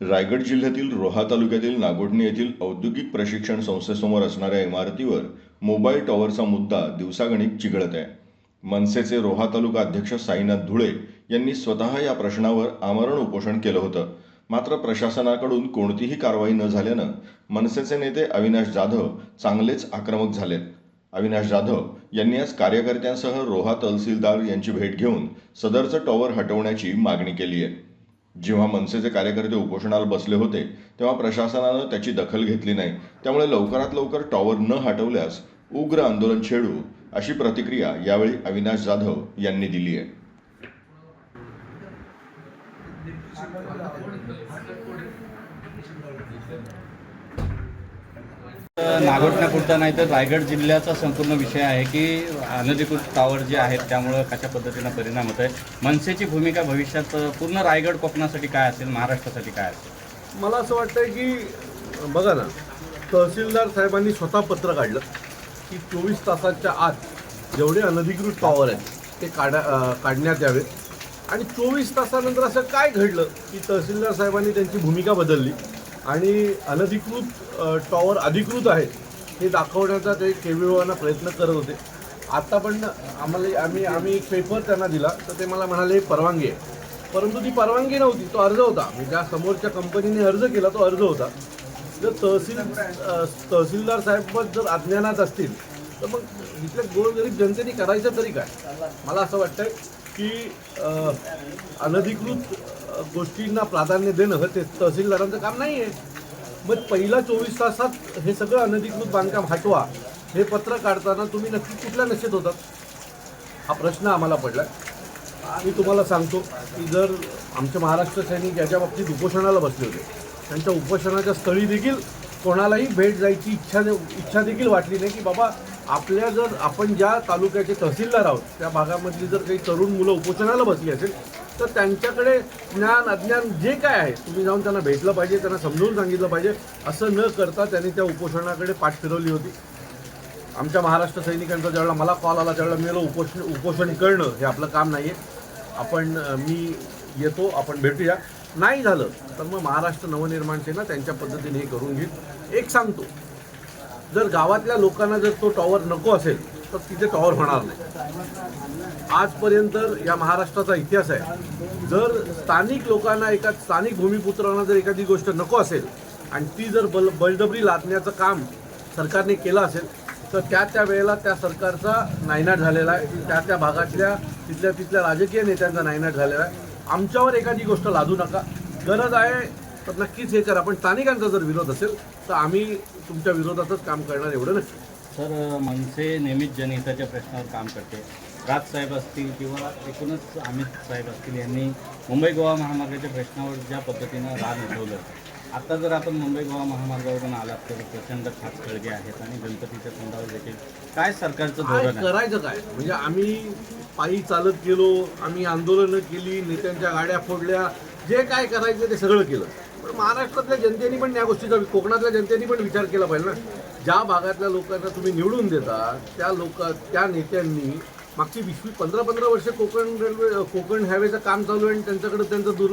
रायगड जिल्ह्यातील रोहा तालुक्यातील नागोठणे येथील औद्योगिक प्रशिक्षण संस्थेसमोर असणाऱ्या इमारतीवर मोबाईल टॉवरचा मुद्दा दिवसागणिक चिघळत आहे. मनसेचे रोहा तालुका अध्यक्ष साईनाथ धुळे यांनी स्वतः या प्रश्नावर आमरण उपोषण केलं होतं. मात्र प्रशासनाकडून कोणतीही कारवाई न झाल्यानं मनसेचे नेते अविनाश जाधव चांगलेच आक्रमक झालेत. अविनाश जाधव यांनी आज कार्यकर्त्यांसह रोहा तहसीलदार यांची भेट घेऊन सदरचं टॉवर हटवण्याची मागणी केली आहे. जेव्हा मनसेचे कार्यकर्ते उपोषणाला बसले होते तेव्हा प्रशासनानं त्याची दखल घेतली नाही. त्यामुळे लवकरात लवकर टॉवर न हटवल्यास उग्र आंदोलन छेडू अशी प्रतिक्रिया यावेळी अविनाश जाधव यांनी दिली आहे. नागोठण्यापुरता नाही तर रायगड जिल्ह्याचा संपूर्ण विषय आहे की अनधिकृत टावर जे आहेत त्यामुळं कशा पद्धतीनं परिणाम होत आहे मनसेची भूमिका भविष्यात पूर्ण रायगड कोकणासाठी काय असेल महाराष्ट्रासाठी काय असेल? मला असं वाटतं की बघा ना तहसीलदार साहेबांनी स्वतः पत्र काढलं की चोवीस तासाच्या आत जेवढे अनधिकृत टॉवर आहेत ते काढा काढण्यात यावे. आणि चोवीस तासानंतर असं काय घडलं की तहसीलदार साहेबांनी त्यांची भूमिका बदलली? आणि अनधिकृत टॉवर अधिकृत आहेत हे दाखवण्याचा ते केविओना प्रयत्न करत होते. आत्ता पण आम्हाला आम्ही आम्ही एक पेपर त्यांना दिला तर ते मला म्हणाले परवानगी आहे. परंतु ती परवानगी नव्हती तो अर्ज होता. म्हणजे ज्या समोरच्या कंपनीने अर्ज केला तो अर्ज होता. जर तहसील तहसीलदार साहेब जर अज्ञानात असतील तर मग इथल्या गोरगरीब जनतेने करायचं तरी काय? मला असं वाटतं की अनधिकृत गोष्टींना प्राधान्य देणं हे ते तहसीलदारांचं काम नाही आहे मग पहिल्या चोवीस तासात हे सगळं अनधिकृत बांधकाम हटवा हे पत्र काढताना तुम्ही नक्की कुठल्या नशेत होतात हा प्रश्न आम्हाला पडला. आणि तुम्हाला सांगतो की जर आमचे महाराष्ट्र सैनिक याच्या बाबतीत उपोषणाला बसले होते त्यांच्या उपोषणाच्या स्थळी देखील कोणालाही भेट जायची इच्छा इच्छा देखील वाटली नाही की बाबा आपल्या जर आपण ज्या तालुक्याचे तहसीलदार आहोत त्या भागामधली जर काही तरुण मुलं उपोषणाला बसली असेल तर त्यांच्याकडे ज्ञान अज्ञान जे काय आहे तुम्ही जाऊन त्यांना भेटलं पाहिजे त्यांना समजून सांगितलं पाहिजे. असं न करता त्यांनी त्या उपोषणाकडे पाठ फिरवली होती. आमच्या महाराष्ट्र सैनिकांचा ज्यावेळेला मला कॉल आला त्यावेळेला मी उपोषण उपोषण करणं हे आपलं काम नाही आहे आपण मी येतो आपण भेटूया. नाही झालं तर मग महाराष्ट्र नवनिर्माण सेना त्यांच्या पद्धतीने हे करून घेईल. एक सांगतो जर गावातल्या लोकांना जर तो टॉवर नको असेल तर तिथे कव्हर होणार नाही. आजपर्यंत या महाराष्ट्राचा इतिहास आहे. जर स्थानिक लोकांना एका स्थानिक भूमिपुत्रांना जर एखादी गोष्ट नको असेल आणि ती जर बल बळजबरी लादण्याचं काम सरकारने केलं असेल तर त्या त्या वेळेला त्या सरकारचा नायनाट झालेला आहे. त्या त्या भागातल्या तिथल्या तिथल्या राजकीय नेत्यांचा नायनाट झालेला आहे. आमच्यावर एखादी गोष्ट लादू नका. गरज आहे तर नक्कीच हे करा. पण स्थानिकांचा जर विरोध असेल तर आम्ही तुमच्या विरोधातच काम करणार एवढं नक्की. सर मनसे नेहमीच जनहिताच्या प्रश्नावर काम करते. राजसाहेब असतील किंवा एकूणच अमित साहेब असतील यांनी मुंबई गोवा महामार्गाच्या प्रश्नावर ज्या पद्धतीनं रान उठवलं. आता जर आपण मुंबई गोवा महामार्गावरून आलात तर प्रचंड खास खळगे आहेत आणि गणपतीच्या तोंडावर देखील. काय सरकारचं धोरण करायचं काय? म्हणजे आम्ही पायी चालत गेलो आम्ही आंदोलनं केली नेत्यांच्या गाड्या फोडल्या जे काय करायचं ते सगळं केलं. पण महाराष्ट्रातल्या जनतेने पण या गोष्टीचा कोकणातल्या जनतेने पण विचार केला पाहिजे ना. ज्या भागातल्या लोकांना तुम्ही निवडून देता त्या लोक त्या नेत्यांनी मागची वीस पंधरा पंधरा वर्ष कोकण रेल्वे कोकण हायवेचं काम चालू आहे आणि त्यांच्याकडे त्यांचं दुर्